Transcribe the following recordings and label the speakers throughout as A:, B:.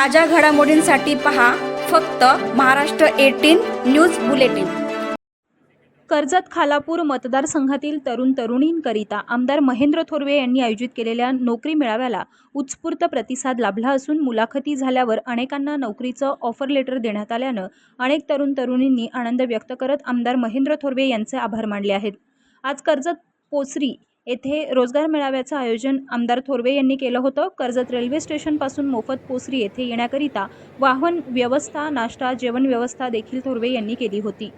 A: ताज्या घडामोडींसाठी पहा फक्त Maharashtra eighteen news bulletin.
B: Karjat Khalapur मतदारसंघातील तरुण तरुणींकरिता आमदार महेंद्र थोरवे यांनी आयोजित केलेल्या नोकरी मेळाव्याला उत्स्फूर्त प्रतिसाद लाभला असून मुलाखती झाल्यावर अनेकांना नोकरीचं ऑफर लेटर देण्यात आल्यानं अनेक तरुण तरुणींनी आनंद व्यक्त करत आमदार महेंद्र थोरवे यांचे आभार मानले आहेत. आज कर्जत पोसरी येथे रोजगार मेळाव्याचं आयोजन आमदार थोरवे यांनी केलं होतं. कर्जत रेल्वे स्टेशनपासून मोफत पोसरी येथे येण्याकरिता वाहन व्यवस्था नाश्ता जेवण व्यवस्था देखील थोरवे यांनी केली होती.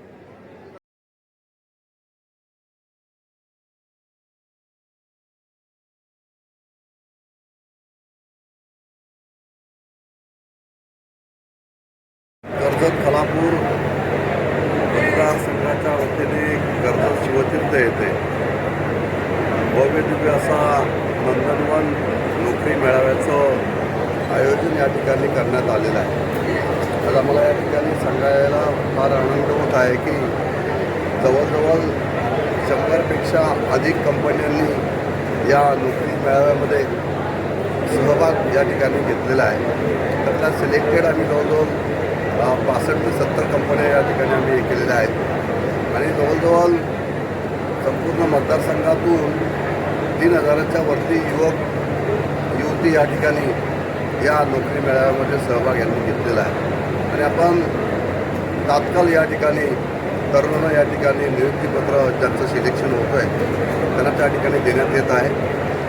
C: कर्जत खालापूर मतदारसंघाच्या वतीने कर्जत शिवतीर्थ येते भव्यदिव्य असा नंदनवन नोकरी मेळाव्याचं आयोजन या ठिकाणी करण्यात आलेलं आहे. आज आम्हाला या ठिकाणी सांगायला फार आनंद होत आहे की जवळजवळ शंभरपेक्षा अधिक कंपन्यांनी या नोकरी मेळाव्यामध्ये सहभाग या ठिकाणी घेतलेला आहे. त्या सिलेक्टेड आम्ही जवळजवळ पासष्ट ते सत्तर कंपन्या या ठिकाणी आम्ही हे केलेल्या आहेत. आणि जवळजवळ मतदारसंघातून तीन हजाराच्या वरती युवक युवती या ठिकाणी या नोकरी मेळाव्यामध्ये सहभाग यांनी घेतलेला आहे. आणि आपण तात्काळ या ठिकाणी तरुणांना या ठिकाणी नियुक्तीपत्र ज्यांचं सिलेक्शन होतं आहे त्यांना त्या ठिकाणी देण्यात येत आहे.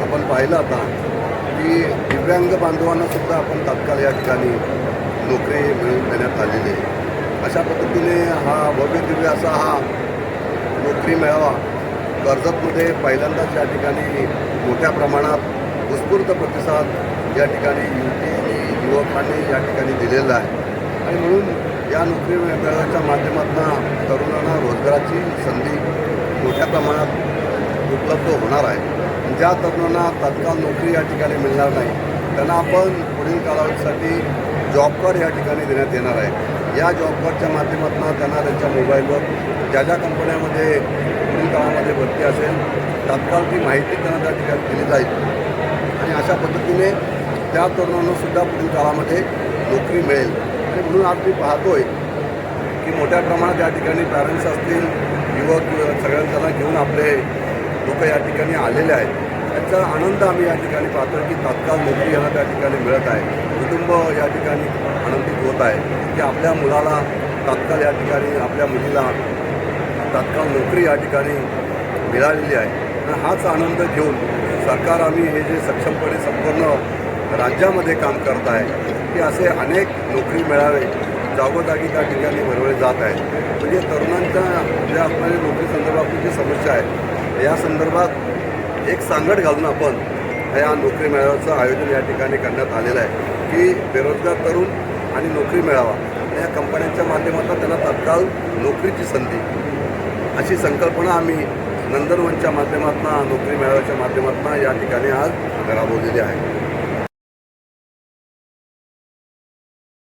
C: आपण पाहिलं आता की दिव्यांग बांधवांना सुद्धा आपण तात्काळ या ठिकाणी नोकरी मिळवून देण्यात आलेली आहे. अशा पद्धतीने हा भव्य दिव्य असा हा नोकरी मेळावा कर्जतमध्ये पहिल्यांदाच या ठिकाणी मोठ्या प्रमाणात उत्स्फूर्त प्रतिसाद या ठिकाणी युवतीने युवकांनी या ठिकाणी दिलेला आहे. आणि म्हणून या नोकरी मेळाव्याच्या माध्यमातून तरुणांना रोजगाराची संधी मोठ्या प्रमाणात उपलब्ध होणार आहे. ज्या तरुणांना तत्काळ नोकरी या ठिकाणी मिळणार नाही त्यांना आपण पुढील कालावधीसाठी जॉब कार्ड या ठिकाणी देण्यात येणार आहे. या जॉब कार्डच्या माध्यमातून त्यांना त्यांच्या मोबाईलवर ज्या ज्या कंपन्यामध्ये पुढील काळामध्ये भरती असेल तात्काळ ती माहिती त्यांना त्या ठिकाणी दिली जाईल. आणि अशा पद्धतीने त्या तरुणांनासुद्धा पुढील काळामध्ये नोकरी मिळेल. आणि म्हणून आज मी पाहतोय की मोठ्या प्रमाणात या ठिकाणी पॅरेंट्स असतील युवक सगळ्यांना घेऊन आपले लोक या ठिकाणी आलेले आहेत. त्याचा आनंद आम्ही या ठिकाणी पाहतो की तात्काळ नोकरी यांना त्या ठिकाणी मिळत आहे. कुटुंब या ठिकाणी आनंदित होत आहे. की आपल्या मुलाला तात्काळ या ठिकाणी आपल्या मुलीला तात्काळ नोकरी या ठिकाणी मिळालेली आहे. आणि हाच आनंद घेऊन सरकार आम्ही हे जे सक्षमपणे संपूर्ण राज्यामध्ये काम करत आहे की असे अनेक नोकरी मिळावे जागोजागी त्या ठिकाणी भरवले जात आहेत. म्हणजे तरुणांच्या जे आपल्या नोकरी संदर्भातली जी समस्या आहे या संदर्भात एक सांगड घालून आपण या नोकरी मेळाव्याचं आयोजन या ठिकाणी करण्यात आलेलं आहे की बेरोजगार तरुण आणि नोकरी मिळावा या कंपन्यांच्या माध्यमातून त्यांना तात्काळ नोकरीची संधी अशी संकल्पना आम्ही नंदनवनच्या माध्यमातून नोकरी मेळाव्याच्या माध्यमातून या ठिकाणी आज राबवलेली आहे.